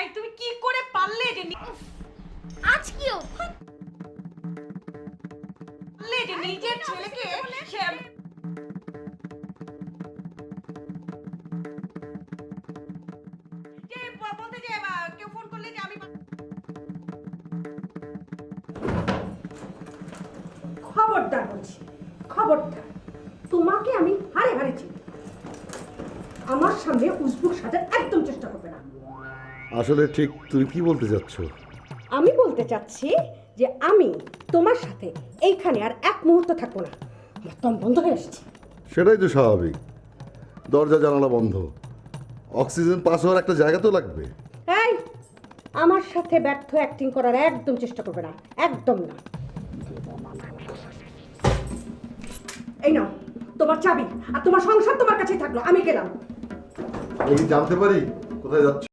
এই তুমি কি করে পারলে নি- আজ কিও পারলে যে নিজের ছেলেকে বলতে যে কেউ ফোন করলে যে আমি খবরদার বলছি খবরদার। তোমাকে আমি হারে হারে চিনি। আমার সামনে উসবুক সাজার একদম চেষ্টা করবে না। আসলে ঠিক তুমি কি বলতে চাচ্ছ? আমি বলতে চাচ্ছি যে আমি তোমার সাথে এইখানে আর এক মুহূর্ত থাকব না। আমার দম বন্ধ হয়ে এসেছে। সেটাই তো স্বাভাবিক। দরজা জানালা বন্ধ। অক্সিজেন পাস হওয়ার একটা জায়গা তো লাগবে। এই আমার সাথে ব্যর্থ অ্যাক্টিং করার একদম চেষ্টা করবে না। একদম না। এই নাও তোমার চাবি আর তোমার সংসার তোমার কাছেই থাকল। আমি গেলাম। আমি কি জানতে পারি কোথায় যাচ্ছ।